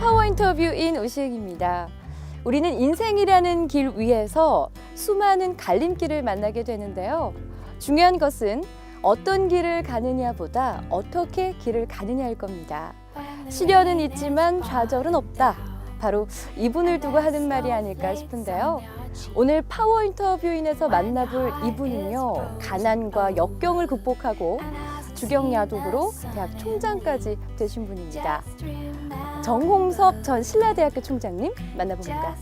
파워 인터뷰인 우시익입니다. 우리는 인생이라는 길 위에서 수많은 갈림길을 만나게 되는데요. 중요한 것은 어떤 길을 가느냐보다 어떻게 길을 가느냐일 겁니다. 시련은 있지만 좌절은 없다. 바로 이분을 두고 하는 말이 아닐까 싶은데요. 오늘 파워 인터뷰인에서 만나볼 이분은요, 가난과 역경을 극복하고 주경야독으로 대학 총장까지 되신 분입니다. 정홍섭 전 신라대학교 총장님 만나봅니다.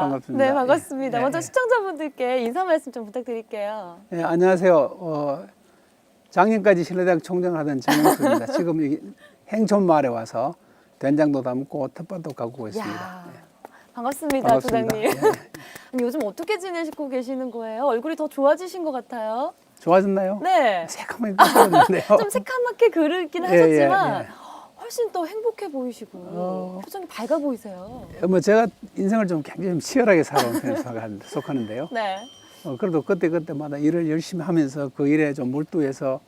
반갑습니다. 네, 반갑습니다. 네. 먼저 네. 시청자분들께 인사 말씀 좀 부탁드릴게요. 네, 안녕하세요. 어, 작년까지 신라대학 총장을 하던 정영수입니다. 지금 여기 행촌 마을에 와서 된장도 담고 텃밭도 가꾸고 있습니다. 반갑습니다, 반갑습니다. 부장님. 네. 아니, 요즘 어떻게 지내시고 계시는 거예요? 얼굴이 더 좋아지신 것 같아요. 좋아졌나요? 네. 새카맣게 바뀌었는데요. 좀 새카맣게 그르긴 예, 예, 하셨지만 예. 훨씬 더 행복해 보이시고 어. 표정이 밝아 보이세요. 뭐 제가 인생을 좀 굉장히 좀 치열하게 살아온 편에 속한- 속하는데요. 네. 어, 그래도 그때 그때마다 일을 열심히 하면서 그 일에 좀 몰두해서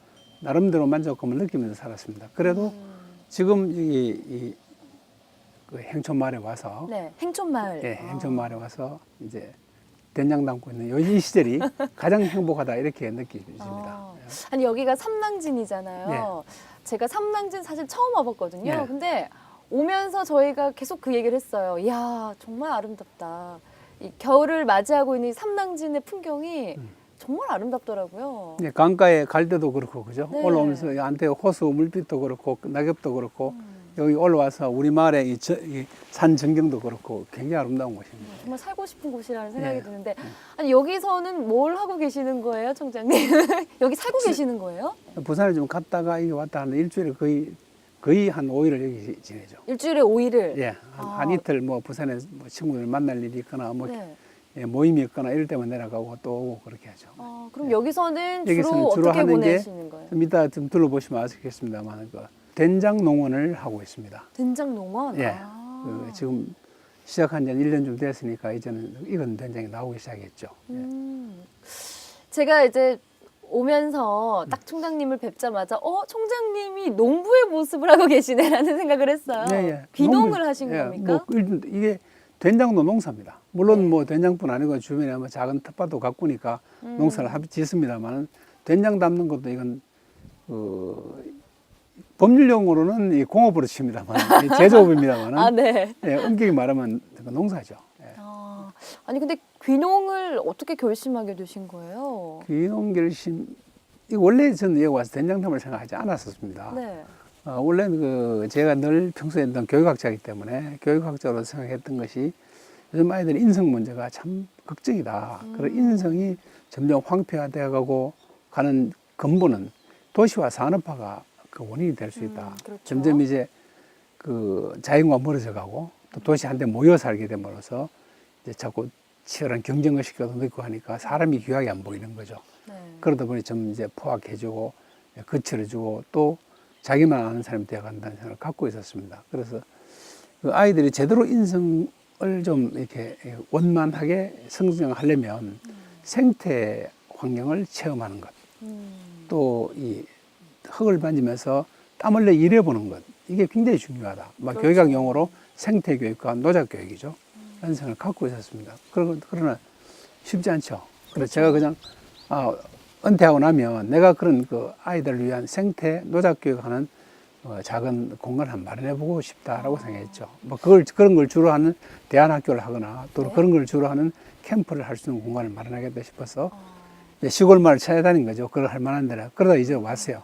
나름대로 만족감을 느끼면서 살았습니다. 그래도 음. 지금 여기 이, 그 행촌 마을에 와서 네. 행촌마을. 예, 아. 행천마을에 와서 이제 된장 담고 있는 요이 시절이 가장 행복하다 이렇게 느껴집니다. 아. 아니 여기가 삼랑진이잖아요. 제가 삼랑진 사실 처음 와봤거든요. 네. 근데 오면서 저희가 계속 그 얘기를 했어요. 이야 정말 아름답다. 이 겨울을 맞이하고 있는 이 삼랑진의 풍경이 음. 정말 아름답더라고요. 예, 강가에 갈 때도 그렇고 그죠? 네. 올라오면서 안테 호수 물빛도 그렇고 낙엽도 그렇고 음. 여기 올라와서 우리 마을의 이, 저- 이 산 전경도 그렇고 굉장히 아름다운 곳입니다. 정말 살고 싶은 곳이라는 생각이 네. 드는데 아니 여기서는 뭘 하고 계시는 거예요, 청장님? 여기 살고 계시는 거예요? 부산에 좀 갔다가 이게 왔다 하는 일주일에 거의 거의 한 5일을 여기 지내죠. 일주일에 5일을. 예, 한, 아. 한 이틀 뭐 부산에 뭐 친구들 만날 일이 있거나 뭐 네. 예, 모임이 있거나 이럴 때만 내려가고 또 오고 그렇게 하죠. 어, 그럼 여기서는 주로 여기서는 주로 어떻게 하는 게 보내시는 거예요? 좀 이따 좀 둘러보시면 아시겠습니다만 그 된장 농원을 하고 있습니다. 된장 농원. 예. 아. 그 지금 시작한 지한 1년 좀 됐으니까 이제는 익은 된장이 나오기 시작했죠. 예. 음. 제가 이제 오면서 딱 총장님을 뵙자마자 어 총장님이 농부의 모습을 하고 계시네라는 생각을 했어요. 예, 예. 귀농을 농부- 하신 예, 겁니까? 뭐 일단 이게 된장도 농사입니다. 물론 네. 뭐 된장뿐 아니고 주변에 뭐 작은 텃밭도 가꾸니까 음. 농사를 합 짓습니다만 된장 담는 것도 이건 그 법률용어로는 이 공업으로 칩니다만 이 제조업입니다만 아 네. 예, 엄격히 말하면 그 농사죠. 예. 아, 아니 근데 귀농을 어떻게 결심하게 되신 거예요? 귀농 결심 이 원래 저는 여기 와서 된장담을 생각하지 않았었습니다. 네. 어, 원래는 그 제가 늘 평소에 했던 교육학자이기 때문에 교육학자로 생각했던 것이 요즘 아이들 인성 문제가 참 걱정이다. 음. 그런 인성이 점점 황폐화되어 가고 가는 근본은 도시화 산업화가 그 원인이 될 수 있다. 음, 그렇죠. 점점 이제 그 자연과 멀어져 가고 또 도시 한데 모여 살게 됨으로써 이제 자꾸 치열한 경쟁 의식도 느끼고 하니까 사람이 귀하게 안 보이는 거죠. 네. 그러다 보니 좀 이제 포악해지고 거칠어지고 또 자기만 아는 사람이 되어간다는 생각을 갖고 있었습니다. 그래서 그 아이들이 제대로 인성을 좀 이렇게 원만하게 성장하려면 생태 환경을 체험하는 것, 음. 또이 흙을 만지면서 땀 흘려 일해보는 것, 이게 굉장히 중요하다. 막 그렇죠. 교육학 용어로 생태 교육과 노작 교육이죠. 이런 생각을 갖고 있었습니다. 그러- 그러나 쉽지 않죠. 그래서 제가 그냥 아, 은퇴하고 나면 내가 그런 그 아이들을 위한 생태 노작 교육하는 어, 작은 공간을 한번 마련해보고 싶다라고 생각했죠. 뭐 그걸 그런 걸 주로 하는 대안학교를 하거나 또 네. 그런 걸 주로 하는 캠프를 할 수 있는 공간을 마련하겠다 싶어서 아. 시골 마을 찾아다닌 거죠. 그걸 할 만한 데라. 그러다 이제 왔어요.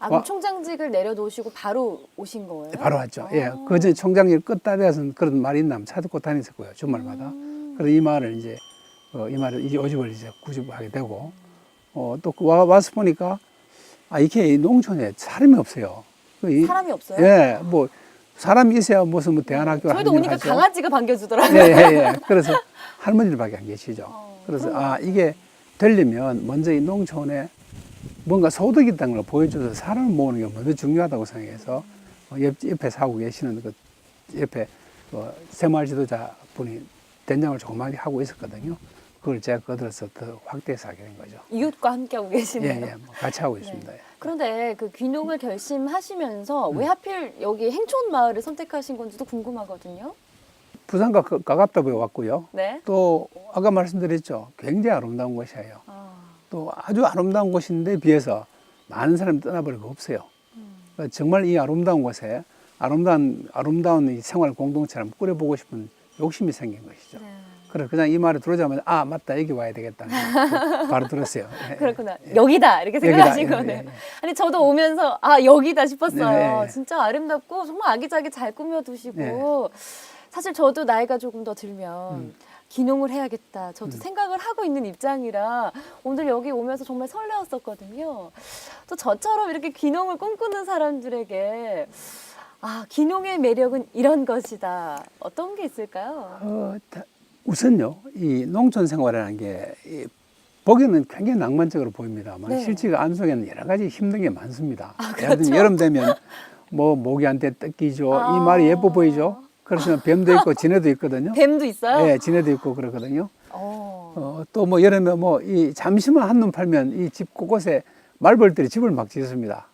아, 그럼 와- 총장직을 내려놓으시고 바로 오신 거예요? 바로 왔죠. 예. 아. 그전에 총장일 끝다 돼서는 그런 말이 있나 하면 찾고 다녔었고요. 주말마다. 음. 그래서 이 마을을 이제 어, 이 마을을 이제 오집을 이제 구집하게 되고 어, 또그 와, 와서 보니까 아 이게 이 농촌에 사람이 없어요. 그 이- 사람이 없어요? 예, 뭐 사람이 있어야 무슨 뭐 대안학교를 저희도 오니까. 강아지가 반겨주더라고요. 예, 예, 예. 그래서 할머니들밖에 안 계시죠. 어, 그래서 아 이게 되려면 먼저 이 농촌에 뭔가 소득이 있다는 걸 보여줘서 사람을 모으는 게 먼저 중요하다고 생각해서 어, 옆, 옆에 사고 계시는 그 옆에 그 새마을 지도자 분이 된장을 조그맣게 하고 있었거든요. 그걸 제가 거들어서 더 확대해서 하게 된 거죠. 이웃과 함께 하고 예, 계시네요. 예, 뭐 같이 하고 있습니다. 예. 그런데 그 귀농을 결심하시면서 음. 왜 하필 여기 행촌 마을을 선택하신 건지도 궁금하거든요. 부산과 가- 가깝다 보여 왔고요. 네. 또 아까 말씀드렸죠. 굉장히 아름다운 곳이에요. 아, 또 아주 아름다운 곳인데 비해서 많은 사람이 떠나버리고 없어요. 음. 그러니까 정말 이 아름다운 곳에 아름다운 아름다운 이 생활 공동체를 꾸려보고 싶은 욕심이 생긴 것이죠. 네. 그래서 그냥 이 말을 들어자마자 아 맞다 여기 와야 되겠다 바로 들었어요. 예. 그렇구나. 여기다 이렇게. 생각하신 예, 거네요. 예, 예. 아니 저도 오면서 아 여기다 싶었어요. 네, 네. 진짜 아름답고 정말 아기자기 잘 꾸며두시고 네. 사실 저도 나이가 조금 더 들면 음. 기농을 해야겠다. 저도 음. 생각을 하고 있는 입장이라 오늘 여기 오면서 정말 설레었었거든요. 또 저처럼 이렇게 기농을 꿈꾸는 사람들에게 아 기농의 매력은 이런 것이다. 어떤 게 있을까요? 어, 다- 우선요 이 농촌 생활이라는 게 이, 보기에는 굉장히 낭만적으로 보입니다만 네. 실제 안 속에는 여러 가지 힘든 게 많습니다. 아, 예를 들면 그렇죠. 여름 되면 뭐 모기한테 뜯기죠. 아. 이 말이 예뻐 보이죠. 그래서 뱀도 있고 지네도 있거든요. 뱀도 있어요? 예, 지네도 있고 그러거든요. 어. 어, 또 뭐 여름에 뭐 이 잠시만 한눈 팔면 이 집 곳곳에 말벌들이 집을 막 짓습니다.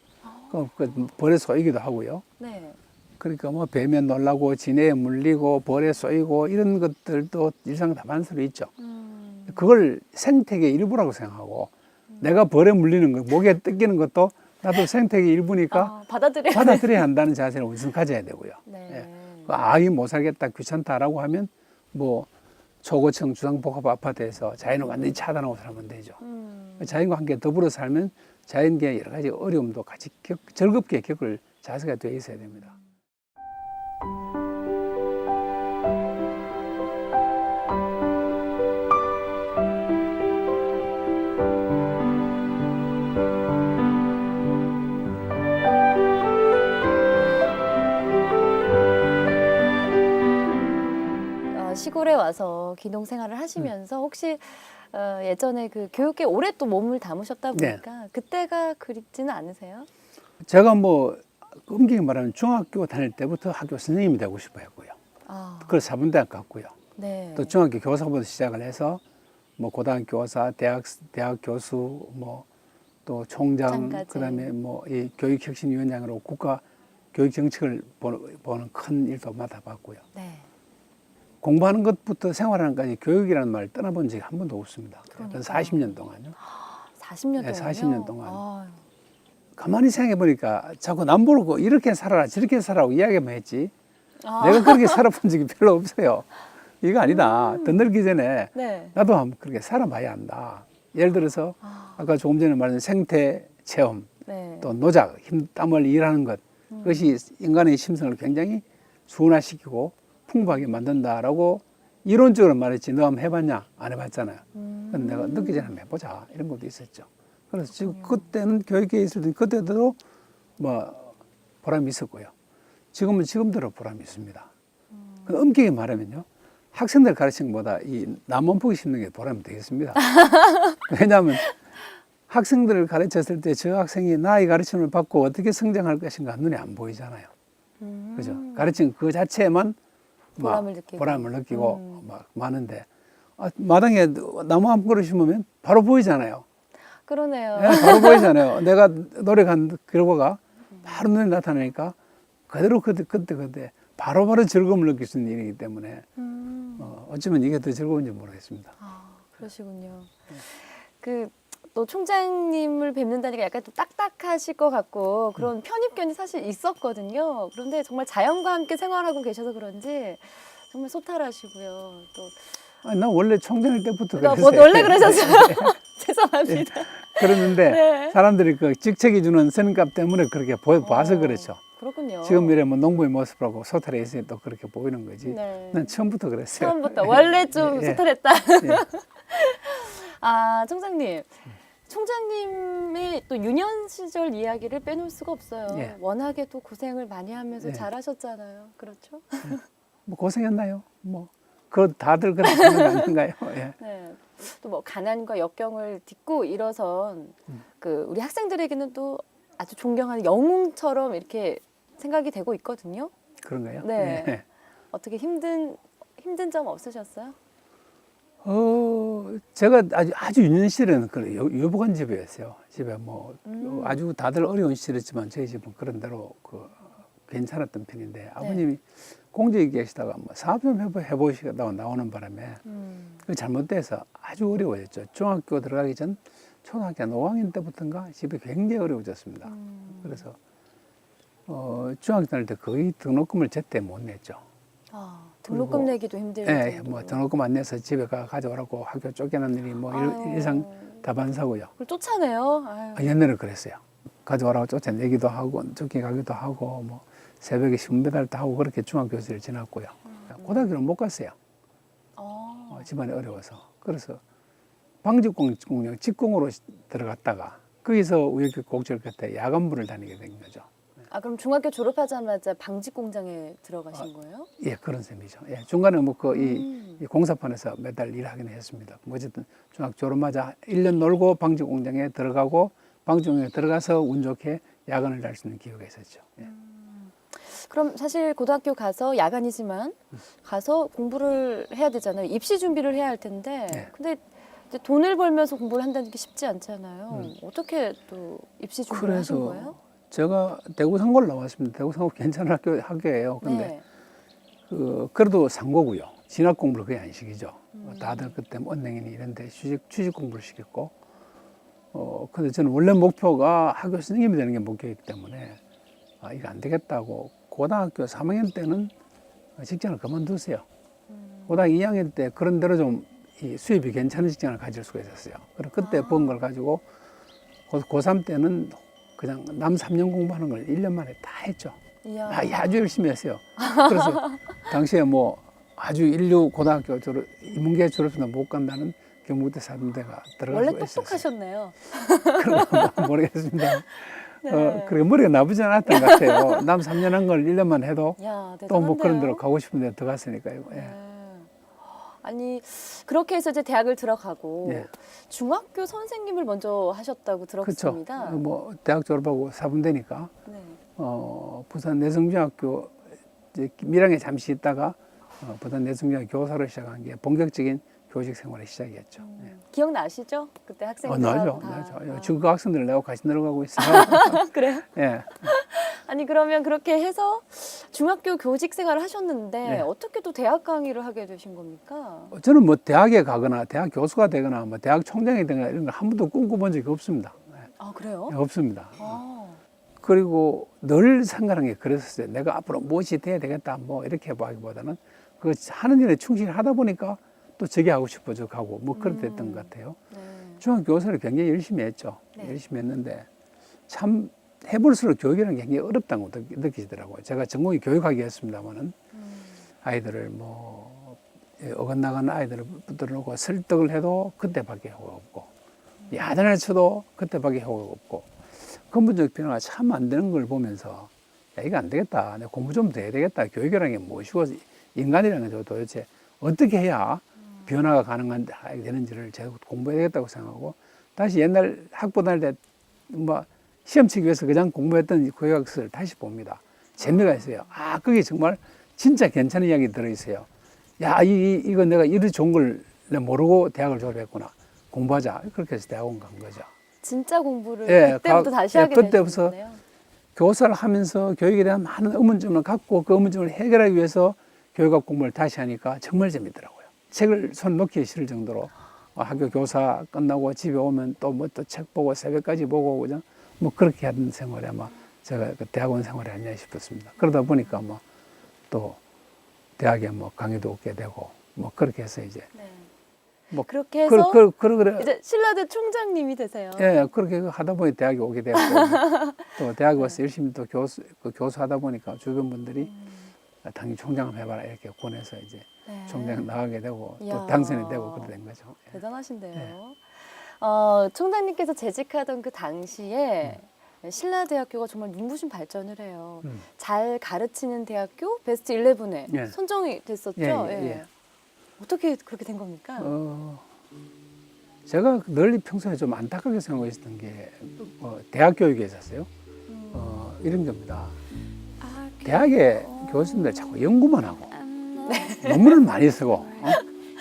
그, 그 벌에 쏘이기도 하고요. 네. 그러니까 뭐 뱀에 놀라고 지네에 물리고 벌에 쏘이고 이런 것들도 일상 다반사로 있죠. 음. 그걸 생태계의 일부라고 생각하고 내가 벌에 물리는 거, 목에 뜯기는 것도 나도 생태계의 일부니까 아, 받아들여. 받아들여야 한다는 자세를 우선 가져야 되고요. 네. 예. 아, 이 못 살겠다, 귀찮다라고 하면 뭐 초고층 주상복합 아파트에서 자연을 완전히 차단하고 살면 되죠. 음. 자연과 함께 더불어 살면 자연계의 여러 가지 어려움도 같이 겪, 즐겁게 겪을 자세가 되어 있어야 됩니다. 시골에 와서 기농 생활을 하시면서 혹시 어, 예전에 그 교육계 오래 또 몸을 담으셨다 네. 보니까 그때가 그립지는 않으세요? 제가 뭐 엄격히 말하면 중학교 다닐 때부터 학교 선생님이 되고 싶어 했고요. 아, 그래서 사범대학 갔고요. 네. 또 중학교 교사부터 시작을 해서 뭐 고등학교 교사, 대학 대학 교수, 뭐 또 총장, 장까지. 그다음에 뭐 이 교육혁신위원장으로 국가 교육 정책을 보는, 보는 큰 일도 맡아봤고요. 네. 공부하는 것부터 생활하는 까지 교육이라는 말을 떠나본 적이 한 번도 없습니다. 그러니까요. 40년 동안요. 40년 네, 동안요. 40년 동안. 아유, 가만히 생각해 보니까 자꾸 남 보고 이렇게 살아라 저렇게 살아라고 이야기만 했지 아, 내가 그렇게 살아본 적이 별로 없어요. 이거 아니다. 더 늙기 전에 네. 나도 한번 그렇게 살아봐야 한다. 예를 들어서 아, 아까 조금 전에 말한 생태 체험, 네. 또 노작, 힘, 땀을 일하는 것, 음. 그것이 인간의 심성을 굉장히 순화시키고 풍부하게 만든다라고 이론적으로 말했지. 너 한번 해봤냐? 안 해봤잖아요. 음. 근데 내가 늦기 전에 한번 해보자. 이런 것도 있었죠. 그래서 지금 그때는 교육계에 있을 때 그때도 뭐 보람이 있었고요. 지금은 지금대로 보람이 있습니다. 그 엄격히 말하면요. 학생들 가르치는 것보다 이 남만 보기 심는 게 보람이 되겠습니다. 왜냐하면 학생들을 가르쳤을 때 저 학생이 나의 가르침을 받고 어떻게 성장할 것인가 눈에 안 보이잖아요. 음. 그죠? 가르친 그 자체만 막 보람을 느끼고. 보람을 느끼고 음. 막 많은데 아, 마당에 나무 한 그루 심으면 바로 보이잖아요. 그러네요. 예, 바로 보이잖아요. 내가 노력한 결과가 바로 눈에 나타나니까 그대로 그때 그때 그때 바로 바로 즐거움을 느낄 수 있는 일이기 때문에 음. 어, 어쩌면 이게 더 즐거운지 모르겠습니다. 아, 그러시군요. 그 또 총장님을 뵙는다니까 약간 좀 딱딱하실 것 같고 그런 편입견이 사실 있었거든요. 그런데 정말 자연과 함께 생활하고 계셔서 그런지 정말 소탈하시고요. 또 아니, 나 원래 총장일 때부터 뭐 그랬어요. 원래 그러셨어요. 죄송합니다. 그랬는데 네. 사람들이 그 직책이 주는 선값 때문에 그렇게 보, 봐서 어, 그렇죠. 그렇군요. 지금 이래 뭐 농부의 모습하고 소탈에 있으니 또 그렇게 보이는 거지. 네. 난 처음부터 그랬어요. 처음부터 원래 좀 예, 예. 소탈했다. 예. 아 총장님 총장님의 또 유년 시절 이야기를 빼놓을 수가 없어요. 예. 워낙에 또 고생을 많이 하면서 예. 잘하셨잖아요. 그렇죠? 뭐 고생했나요? 뭐, 그 다들 하는 거 아닌가요? 예. 네. 또 뭐 가난과 역경을 딛고 일어선 음. 그 우리 학생들에게는 또 아주 존경하는 영웅처럼 이렇게 생각이 되고 있거든요. 그런가요? 네. 예. 어떻게 힘든 힘든 점 없으셨어요? 어, 제가 아주, 아주 유년 시절에는 그 유복한 집이었어요. 집에 뭐, 음. 아주 다들 어려운 시절이었지만 저희 집은 그런 대로 그 괜찮았던 편인데 아버님이 공직에 계시다가 뭐 사업 좀 해보, 해보시다가 나오는 바람에 음. 그 잘못돼서 아주 어려워졌죠. 중학교 들어가기 전 초등학교 한 5학년 때부터인가 집이 굉장히 어려워졌습니다. 음. 그래서 어, 중학교 다닐 때 거의 등록금을 제때 못 냈죠. 아, 등록금 그리고- 내기도 힘들 예, 정도로. 뭐 등록금 안 내서 집에 가 가져오라고 학교 쫓겨난 일이 뭐 아유, 일, 일상 다반사고요. 그걸 쫓아내요. 아유. 아, 옛날에 그랬어요. 가져오라고 쫓아내기도 하고 쫓겨가기도 하고 뭐 새벽에 신배달도 하고 그렇게 중학교 시절을 지났고요. 고등학교는 못 갔어요. 어. 어, 집안이 어려워서. 그래서 방직공장 직공으로 시- 들어갔다가 거기서 우연히 곡절 끝에 야간부를 다니게 된 거죠. 아 그럼 중학교 졸업하자마자 방직 공장에 들어가신 거예요? 예, 그런 셈이죠. 예, 중간에 뭐그이 음. 이 공사판에서 매달 일하긴 했습니다. 뭐 어쨌든 중학 졸업마자 1년 놀고 방직 공장에 들어가고 방직 공장에 들어가서 운 좋게 야간을 달수 있는 기회가 있었죠. 예. 그럼 사실 고등학교 가서 야간이지만 가서 공부를 해야 되잖아요. 입시 준비를 해야 할 텐데. 네. 근데 이제 돈을 벌면서 공부를 한다는 게 쉽지 않잖아요. 음. 어떻게 또 입시 준비를 하신 그래서 거예요? 제가 대구 상고를 나왔습니다. 대구 상고 괜찮은 학교 학교예요. 근데 네. 그 그래도 상고고요. 진학 공부를 거의 안 시키죠. 뭐 음. 다들 그때 뭐 언행이니 이런데 취직 취직 공부를 시켰고. 어 근데 저는 원래 목표가 학교 선생님이 되는 게 목표이기 때문에 아 이거 안 되겠다고 고등학교 3학년 때는 직장을 그만두세요. 음. 고등학교 2학년 때 그런 대로 좀 이 수입이 괜찮은 직장을 가질 수가 있었어요. 그래서 그때 아. 번걸 가지고 고, 고3 때는 그냥 남 3년 공부하는 걸 1년 만에 다 했죠. 이야. 아, 아주 열심히 했어요. 그래서 당시에 뭐 아주 인류 고등학교 졸업, 인문계 졸업생도 못 간다는 경북대 사범대가 들어갈 원래. 똑똑하셨네요. 그런 건 모르겠습니다. 네. 어, 그래 머리가 나쁘지 않았던 것 같아요. 남 3년 한 걸 1년만 해도 야, 또뭐 그런? 데로 가고 싶은 데 들어갔으니까요. 예. 네. 아니 그렇게 해서 이제 대학을 들어가고 예. 중학교 선생님을 먼저 하셨다고 그렇죠. 들었습니다. 뭐 대학 졸업하고 사범대니까 네. 어, 부산 내성중학교 이제 밀양에 잠시 있다가 어, 부산 내성중학교 교사로 시작한 게 본격적인 교직 생활의 시작이었죠. 예. 기억나시죠? 그때 어, 학생들 나죠, 다. 나죠. 아. 중고 학생들 내고 같이 내려가고 있어요. 그래요? 예. 아니 그러면 그렇게 해서 중학교 교직 생활을 하셨는데 네. 어떻게 또 대학 강의를 하게 되신 겁니까? 저는 뭐 대학에 가거나 대학 교수가 되거나 뭐 대학 총장이 되거나 이런 걸 한 번도 꿈꿔본 적이 없습니다. 예, 아 그래요? 없습니다. 아, 그리고 늘 생각하는 게 그랬었어요. 내가 앞으로 무엇이 돼야 되겠다 뭐 이렇게 보기보다는 그 하는 일에 충실하다 보니까 또 저게 하고 싶어져 가고 뭐 그랬던 음. 것 같아요. 네. 중학교 교사를 굉장히 열심히 했죠. 네. 열심히 했는데 참 해볼수록 교육이라는 게 굉장히 어렵다고 느- 느끼시더라고요. 제가 전공이 교육학이었습니다만은 음. 아이들을 뭐 예, 어긋나가는 아이들을 붙들어놓고 설득을 해도 그때밖에 효과가 없고 야단을 쳐도 그때밖에 효과가 없고 근본적 변화가 참 안 되는 걸 보면서 야, 이거 안 되겠다. 내가 공부 좀 더 해야 되겠다. 교육이라는 게 무엇이고 인간이라는 게 도대체 어떻게 해야 변화가 가능한 하게 되는지를 제가 공부해야 되겠다고 생각하고 다시 옛날 학부 다닐 때뭐 시험 치기 위해서 그냥 공부했던 교육학서를 다시 봅니다. 재미가 있어요. 아, 그게 정말 진짜 괜찮은 이야기 들어있어요. 야, 이, 이- 이거 내가 이리 좋은 걸 모르고 대학을 졸업했구나. 공부하자. 그렇게 해서 대학원 간 거죠. 진짜 공부를 예, 그때부터 가- 다시 예, 하게 그때부터 되셨네요. 교사를 하면서 교육에 대한 많은 의문점을 갖고 그 의문점을 해결하기 위해서 교육학 공부를 다시 하니까 정말 재밌더라고요. 책을 손 놓기 싫을 정도로 어, 학교 교사 끝나고 집에 오면 또 뭐 또 책 보고 새벽까지 보고 그죠? 뭐 그렇게 하던 생활이 아마 제가 그 대학원 생활이 아니냐 싶었습니다. 그러다 보니까 뭐 또 대학에 뭐 강의도 얻게 되고 뭐 그렇게 해서 이제 네. 뭐 그렇게 해서 그러, 그러, 그래 이제 신라대 총장님이 되세요. 예, 그렇게 하다 보니 대학에 오게 되었고 또 대학에 와서 열심히 또 교수 그 교수 하다 보니까 주변 분들이 음, 당연히 총장 한번 해봐라 이렇게 권해서 이제 네. 총장 나가게 되고 이야. 또 당선이 되고 그렇게 된 거죠. 예. 대단하신데요. 네. 어, 총장님께서 재직하던 그 당시에 신라대학교가 정말 눈부신 발전을 해요. 음. 잘 가르치는 대학교 베스트 11에 예. 선정이 됐었죠. 예, 예, 예. 어떻게 그렇게 된 겁니까? 어, 제가 널리 평소에 좀 안타깝게 생각했던 게 어, 대학 교육에 있었어요. 음. 어, 이런 겁니다. 대학의 교수님들 자꾸 연구만 하고 논문을 많이 쓰고 어?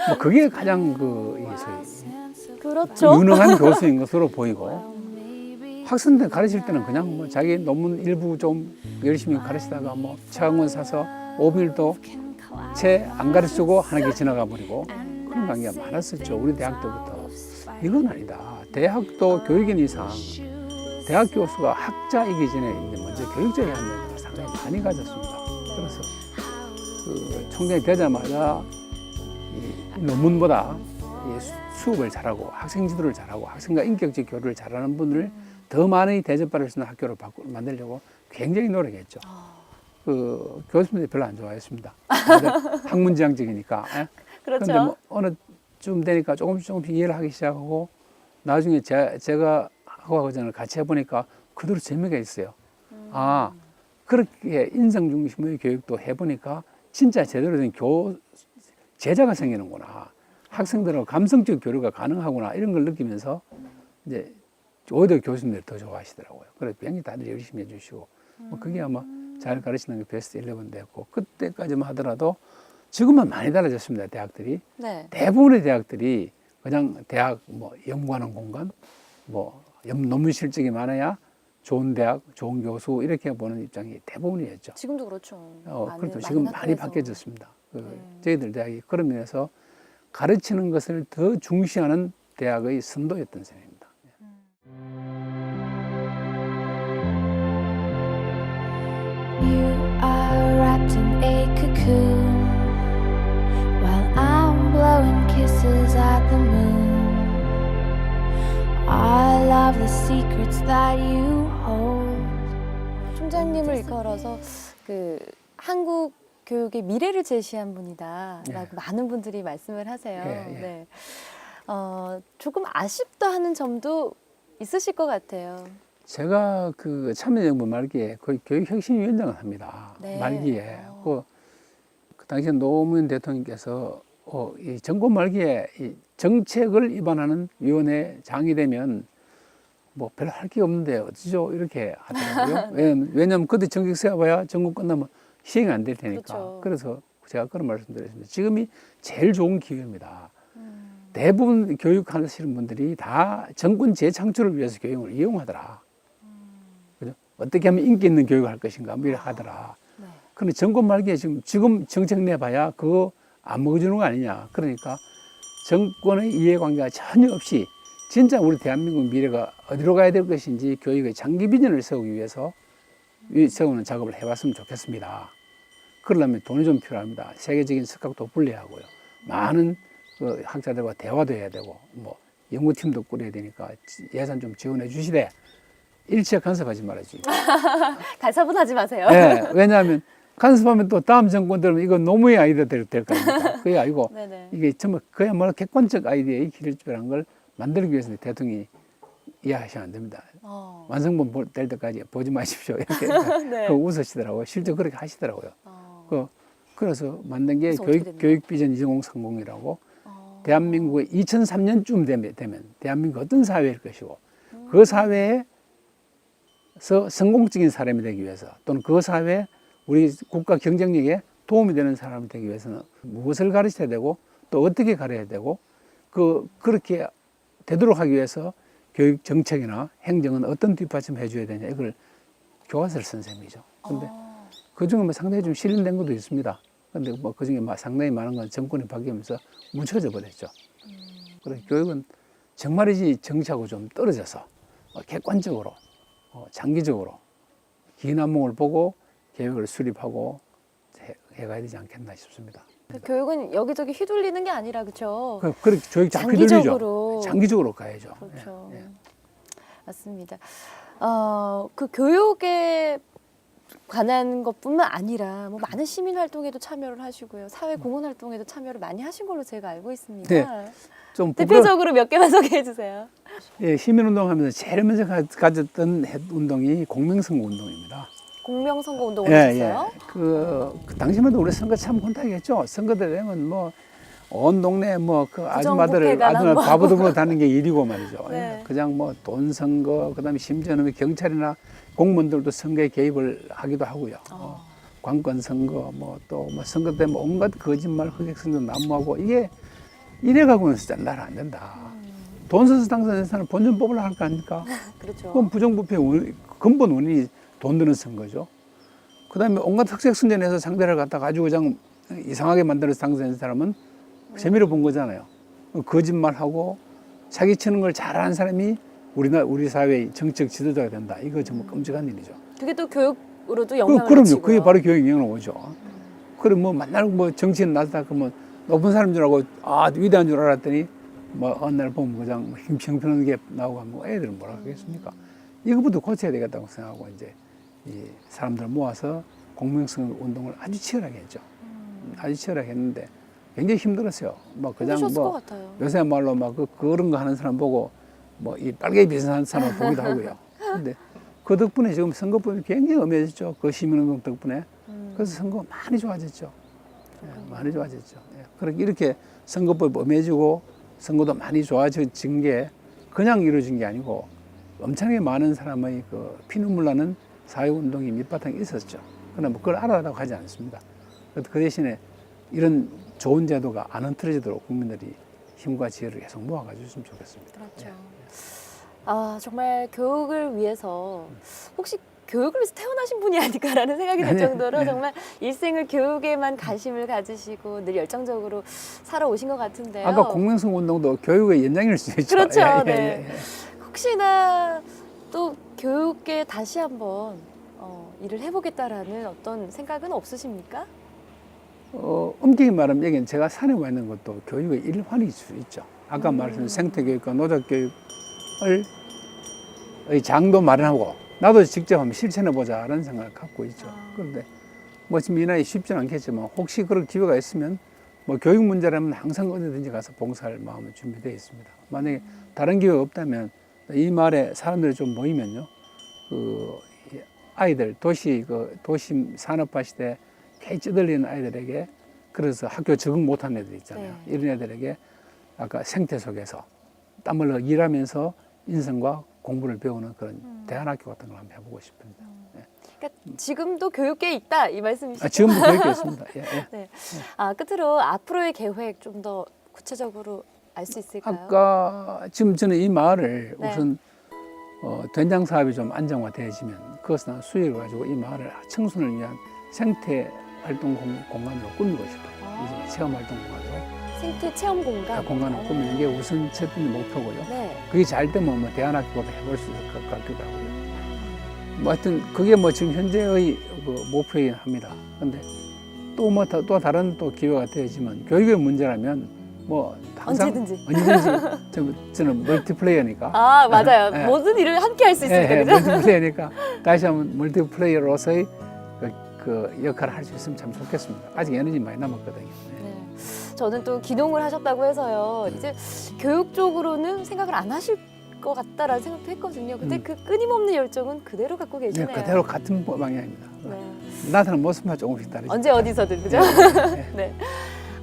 뭐 그게 가장 그 이게 소위 그렇죠. 유능한 교수인 것으로 보이고 학생들 가르칠 때는 그냥 뭐 자기 논문 일부 좀 열심히 가르치다가 뭐 책학원 사서 5일도 채 안 가르치고 하는 게 지나가 버리고 그런 관계가 많았었죠 우리 대학 때부터. 이건 아니다. 대학도 교육인 이상 대학 교수가 학자이기 전에 이제 먼저 교육자의 한면을 상당히 많이 가졌습니다. 그래서 그 총장이 되자마자 이 논문보다 이 수- 수업을 잘하고 학생 지도를 잘하고 학생과 인격적 교류를 잘하는 분을 더 많이 대접받을 수 있는 학교를 바꾸, 만들려고 굉장히 노력했죠. 그 교수님들이 별로 안 좋아했습니다. 학문지향적이니까. 예? 그렇죠. 그런데 뭐 어느 쯤 되니까 조금씩 조금씩 이해를 하기 시작하고 나중에 제, 제가 학과과정을 같이 해보니까 그대로 재미가 있어요. 아 그렇게 인성 중심의 교육도 해보니까 진짜 제대로 된 교, 제자가 생기는구나. 학생들하고 감성적 교류가 가능하구나. 이런 걸 느끼면서 이제 오히려 교수님들이 더 좋아하시더라고요. 그래서 굉장히 다들 열심히 해주시고 뭐 그게 아마 잘 가르치는 게 베스트 11 됐고 그때까지만 하더라도 지금은 많이 달라졌습니다. 대학들이 네. 대부분의 대학들이 그냥 대학 뭐 연구하는 공간, 뭐 연- 논문 실적이 많아야 좋은 대학, 좋은 교수 이렇게 보는 입장이 대부분이었죠. 지금도 그렇죠. 어, 그래도 지금 많이. 바뀌어졌습니다. 그 네. 저희들 대학이 그런 면에서 가르치는 것을 더 중시하는 대학의 선도였던 셈입니다. You are wrapped in a cocoon while I'm blowing kisses at the moon. All of the secrets that you hold. 총장님을 일컬어서 그 한국 교육의 미래를 제시한 분이다라고 네. 많은 분들이 말씀을 하세요. 예, 예. 네. 어, 조금 아쉽다 하는 점도 있으실 것 같아요. 제가 그 참여정부 말기에 거의 교육혁신위원장을 합니다. 네. 말기에. 어. 그, 그 당시에 노무현 대통령께서 어, 이 정권 말기에 이 정책을 위반하는 위원회 장이 되면 뭐 별로 할 게 없는데 어쩌죠 이렇게 하더라고요. 네. 왜냐면 그때 정책 세워봐야 정권 끝나면 시행이 안 될 테니까. 그렇죠. 그래서 제가 그런 말씀드렸습니다. 지금이 제일 좋은 기회입니다. 음. 대부분 교육하시는 분들이 다 정권 재창출을 위해서 교육을 이용하더라. 그죠? 어떻게 하면 인기 있는 교육을 할 것인가, 뭐 이렇게 하더라. 네. 근데 정권 말기에 지금, 지금 정책 내봐야 그거 안 먹어주는 거 아니냐. 그러니까 정권의 이해관계가 전혀 없이 진짜 우리 대한민국 미래가 어디로 가야 될 것인지 교육의 장기 비전을 세우기 위해서 이 세우는 작업을 해봤으면 좋겠습니다. 그러려면 돈이 좀 필요합니다. 세계적인 석학도 분리하고요. 많은 그 학자들과 대화도 해야 되고, 뭐, 연구팀도 꾸려야 되니까 예산 좀 지원해 주시되, 일체 간섭하지 말아주지. 간섭은 하지 마세요. 네, 왜냐하면 간섭하면 또 다음 정권 들면 이거 노무의 아이디어 될, 될 거니까. 그게 아니고, 네네. 이게 정말 그야말로 객관적 아이디어의 길줄한 걸 만들기 위해서는 대통령이 이해하시면 안 됩니다. 어. 완성본 볼- 될 때까지 보지 마십시오. 이렇게 네. 그 웃으시더라고요. 실제 그렇게 하시더라고요. 어. 그, 그래서 만든 게 교육? 교육 비전 2030이라고 어. 대한민국의 2003년쯤 되면, 되면 대한민국 어떤 사회일 것이고 음. 그 사회에서 성공적인 사람이 되기 위해서 또는 그 사회에 우리 국가 경쟁력에 도움이 되는 사람이 되기 위해서는 무엇을 가르쳐야 되고 또 어떻게 가르쳐야 되고 그 그렇게 되도록 하기 위해서 교육 정책이나 행정은 어떤 뒷받침 해줘야 되냐 이걸 교과서를 쓴 셈이죠. 근데 어. 그 중에 뭐 상당히 좀 실현된 것도 있습니다. 근데 뭐 그 중에 막 상당히 많은 건 정권이 바뀌면서 묻혀져 버렸죠. 그래서 교육은 정말이지 정치하고 좀 떨어져서 어, 객관적으로 어, 장기적으로 긴 안목을 보고 계획을 수립하고 해, 해가야 되지 않겠나 싶습니다. 그 교육은 여기저기 휘둘리는 게 아니라 그렇죠. 그, 그렇게 교육 잡히 장기적으로. 들리죠. 장기적으로 가야죠. 그렇죠. 예, 예. 맞습니다. 어, 그 교육에 관한 것뿐만 아니라 뭐 많은 시민 활동에도 참여를 하시고요. 사회 공헌 활동에도 참여를 많이 하신 걸로 제가 알고 있습니다. 네. 좀 대표적으로 몇 개만 소개해 주세요. 예, 시민 운동하면서 제일 먼저 가- 가졌던 해- 운동이 공명선거 운동입니다. 공명 선거 운동을 예, 하셨어요? 예. 그, 그 당시만 해도 우리 선거 참 혼탁했죠. 선거 때 되면 뭐, 온 동네 뭐 그 아줌마들을 아줌마 난 뭐. 바보들고 다는 게 일이고 말이죠. 네. 예. 그냥 뭐 돈 선거, 그 다음에 심지어는 경찰이나 공무원들도 선거에 개입을 하기도 하고요. 어, 관권 선거, 뭐또뭐 선거 때 뭐 온갖 거짓말, 흑역선도 난무하고 이게 이래가고는 진짜 나라 안 된다. 돈 써서 당선된 사람 본전 뽑으려 할 거 아닙니까? 그렇죠. 그건 부정부패 원- 근본 원인이 돈 드는 선거죠. 그 다음에 온갖 흑색 선전에서 상대를 갖다 가지고 그냥 이상하게 만들어서 당선된 사람은 재미를 본 거잖아요. 거짓말하고 사기치는 걸 잘하는 사람이 우리나 우리 사회의 정책 지도자가 된다. 이거 정말 끔찍한 일이죠. 그게 또 교육으로도 그, 영향을 그럼요. 미치고요. 그게 바로 교육 영향으로 오죠. 그럼 뭐 만날 뭐 정치인 나서다 그러면 높은 사람 줄 알고 아 위대한 줄 알았더니 뭐 어느 날 보면 그냥 뭐힘 형편없는 게 나오고 하면 뭐 애들은 뭐라 하겠습니까? 이거부터 고쳐야 되겠다고 생각하고 이제 이 사람들 모아서 공명성 운동을 아주 치열하게 했죠. 아주 치열하게 했는데 굉장히 힘들었어요. 뭐 그냥 뭐. 요새 말로 막 그 그런 거 하는 사람 보고 뭐 이 빨개 비슷한 사람 보기도 하고요. 근데 그 덕분에 지금 선거법이 굉장히 엄해졌죠. 그 시민운동 덕분에. 음. 그래서 선거가 많이 좋아졌죠. 예, 많이 좋아졌죠. 예, 그렇게 이렇게 선거법이 엄해지고 선거도 많이 좋아진 게 그냥 이루어진 게 아니고 엄청나게 많은 사람의 그 피눈물 나는 사회운동이 밑바탕에 있었죠. 그러나 뭐 그걸 알아라고 하지 않습니다. 그 대신에 이런 좋은 제도가 안 흐트러지도록 국민들이 힘과 지혜를 계속 모아가주셨으면 좋겠습니다. 그렇죠. 아 정말 교육을 위해서 혹시 교육을 위해서 태어나신 분이 아닐까라는 생각이 들 네, 정도로 네. 정말 일생을 교육에만 관심을 가지시고 늘 열정적으로 살아오신 것 같은데요. 아까 공명성 운동도 교육의 연장일 수 있죠. 그렇죠, 예, 예, 네. 예, 예. 혹시나 또 교육에 다시 한번 어, 일을 해보겠다라는 어떤 생각은 없으십니까? 어, 엄격히 말하면 여기는 제가 산에 와 있는 것도 교육의 일환일 수 있죠. 아까 음. 말씀드린 생태교육과 노작교육을 의 장도 마련하고 나도 직접 한번 실천해 보자라는 생각을 갖고 있죠. 아. 그런데 뭐 지금 이 나이 쉽지는 않겠지만 혹시 그럴 기회가 있으면 뭐 교육 문제라면 항상 어디든지 가서 봉사할 마음은 준비되어 있습니다. 만약에 다른 기회가 없다면 이 말에 사람들이 좀 모이면요, 그 아이들 도시 그 도심 산업화 시대 개 찌들리는 아이들에게 그래서 학교 적응 못한 애들 있잖아요. 네. 이런 애들에게 아까 생태 속에서 땀 흘러 일하면서 인성과 공부를 배우는 그런 대안학교 같은 걸 한번 해보고 싶습니다. 그러니까 지금도 교육계에 있다 이 말씀이시죠? 아, 지금도 그렇게 있습니다. 예, 예. 네. 아 끝으로 앞으로의 계획 좀 더 구체적으로 알 수 있을까요? 아까 지금 저는 이 마을을 네. 우선 어, 된장 사업이 좀 안정화되어지면 그것은 수익을 가지고 이 마을을 청소년을 위한 생태 활동 공, 공간으로 꾸미고 싶어요. 아. 이제 체험 활동 공간으로 생태 체험 공간. 공간을 어. 꾸미는 게 우선 첫 번째 목표고요. 네. 그게 잘 되면 뭐 대안학교도 해볼 수 있을 것 같기도 하고요. 뭐 하여튼 그게 뭐 지금 현재의 그 목표이긴 합니다. 근데 또뭐또 다른 또 기회가 되어지면 교육의 문제라면 뭐 항상 언제든지. 언제든지 저- 저는 멀티플레이어니까 아 맞아요. 예. 모든 일을 함께 할수 있으니까 예, 예, 그죠? 멀티플레이어니까 다시 한번 멀티플레이어로서의 그, 그 역할을 할 수 있으면 참 좋겠습니다. 아직 에너지 많이 남았거든요. 예. 네. 저는 또 기농을 하셨다고 해서요. 이제 교육 쪽으로는 생각을 안 하실 것 같다라는 생각도 했거든요. 근데 음. 그 끊임없는 열정은 그대로 갖고 네, 계시네요. 그대로 같은 방향입니다. 네. 나타나는 모습만 조금씩 다르죠. 언제 어디서든 그죠? 예. 네.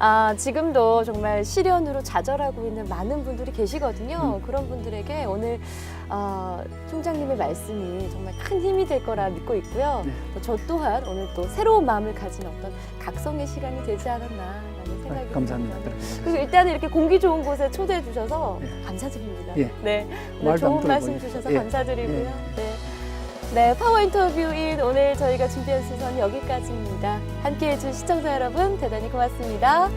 아, 지금도 정말 시련으로 좌절하고 있는 많은 분들이 계시거든요. 음. 그런 분들에게 오늘 아, 총장님의 말씀이 정말 큰 힘이 될 거라 믿고 있고요. 네. 또저 또한 오늘 또 새로운 마음을 가진 어떤 각성의 시간이 되지 않았나라는 생각이 아, 감사합니다. 그리고 일단 이렇게 공기 좋은 곳에 초대해 주셔서 네. 감사드립니다. 예. 네, 오늘 좋은 말씀. 주셔서 예. 감사드리고요. 예. 네. 네, 파워 인터뷰인 오늘 저희가 준비한 시선 여기까지입니다. 함께 해 준 시청자 여러분 대단히 고맙습니다.